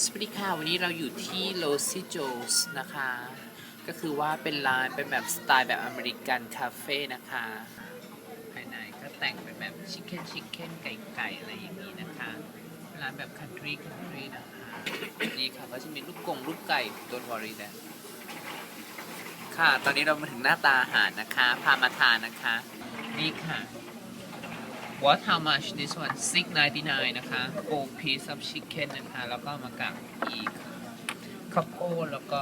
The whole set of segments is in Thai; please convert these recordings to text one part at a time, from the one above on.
สวัสดีค่ะ วันนี้เราอยู่ที่โ o ซี่โจสนะคะ ก็คือว่าเป็นร้านเป็นแบบสไตล์แบบอเมริกันคาเฟ่นะคะ ภายในก็แต่งเป็นแบบชิคเก้นชิคเก้นไก่ไก่อะไรอย่างนี้นะคะร้านแบบคันทรีคันทรีนะคะ นี่ค่ะก็จะมีลูกกงลูกไก่ตัววอรี่นะค่ะ ตอนนี้เรามาถึงหน้าตาอาหารนะคะ พามาทานนะคะ นี่ค่ะ What how much this one 6.99 นะคะ four piece of chicken นะคะ แล้วก็มากับอีกข้าวโพดแล้วก็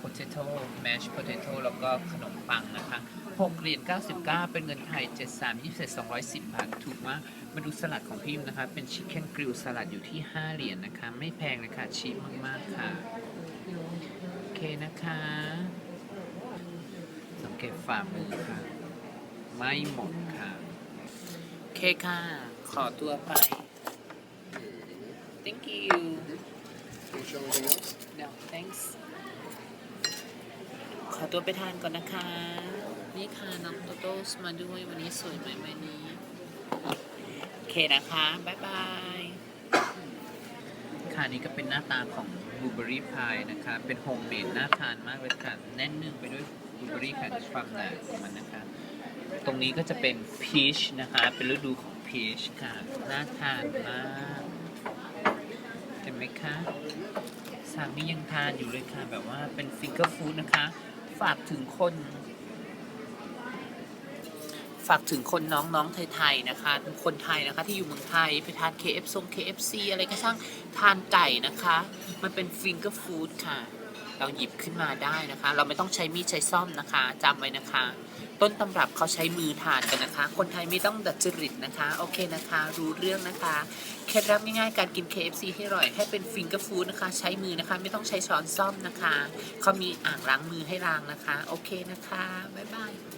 potato mashed potato แล้วก็ขนมปังนะคะ6เหรียญ99 เป็นเงินไทย 73 27 210 บาท ถูกมาก มาดูสลัดของพี่ยิมนะคะ เป็น chicken grill สลัดอยู่ที่ 5 เหรียญนะคะ ไม่แพงเลยค่ะชีพมาก ๆ ค่ะ โอเคนะคะ สังเกตฝ่ามือค่ะ ไม่หมดค่ะ เคค่ะ ขอตัวไป thank you Can you show anything else? no thanks ขอตัวไปทานก่อนนะคะ นี่ค่ะน้องโตโต้มาด้วยวันนี้สวยไหมวันนี้ โอเคนะคะ บ๊ายบาย ค่ะนี่ก็เป็นหน้าตาของบลูเบอรี่พายนะคะ เป็นโฮมเมดน่าทานมากเลยค่ะ แน่นนื่งไปด้วยบลูเบอรี่ค่ะความหนาของมันนะคะ ตรงนี้ก็จะเป็นพีชนะคะ เป็นฤดูของพีชค่ะ น่าทานมาก เห็นไหมคะสามียังทานอยู่เลยค่ะ แบบว่าเป็นฟิงเกอร์ฟู้ดนะคะ ฝากถึงคน ฝากถึงคนน้องๆไทยๆนะคะ คนไทยนะคะที่อยู่เมืองไทยไปทาน KF ซง KFC อะไรก็ช่างทานไก่นะคะ มันเป็นฟิงเกอร์ฟู้ดค่ะ เราหยิบขึ้นมาได้นะคะ เราไม่ต้องใช้มีดใช้ซ่อมนะคะจำไว้นะคะ ต้นตำรับเขาใช้มือทานกันนะคะ คนไทยไม่ต้องดัดจริตนะคะ โอเคนะคะ รู้เรื่องนะคะเคล็ดลับง่ายๆการกิน KFC ให้อร่อย ให้เป็นฟิงเกอร์ฟู้ดนะคะ ใช้มือนะคะ ไม่ต้องใช้ช้อนซ่อมนะคะเขามีอ่างล้างมือให้ล้างนะคะ โอเคนะคะบ๊ายบาย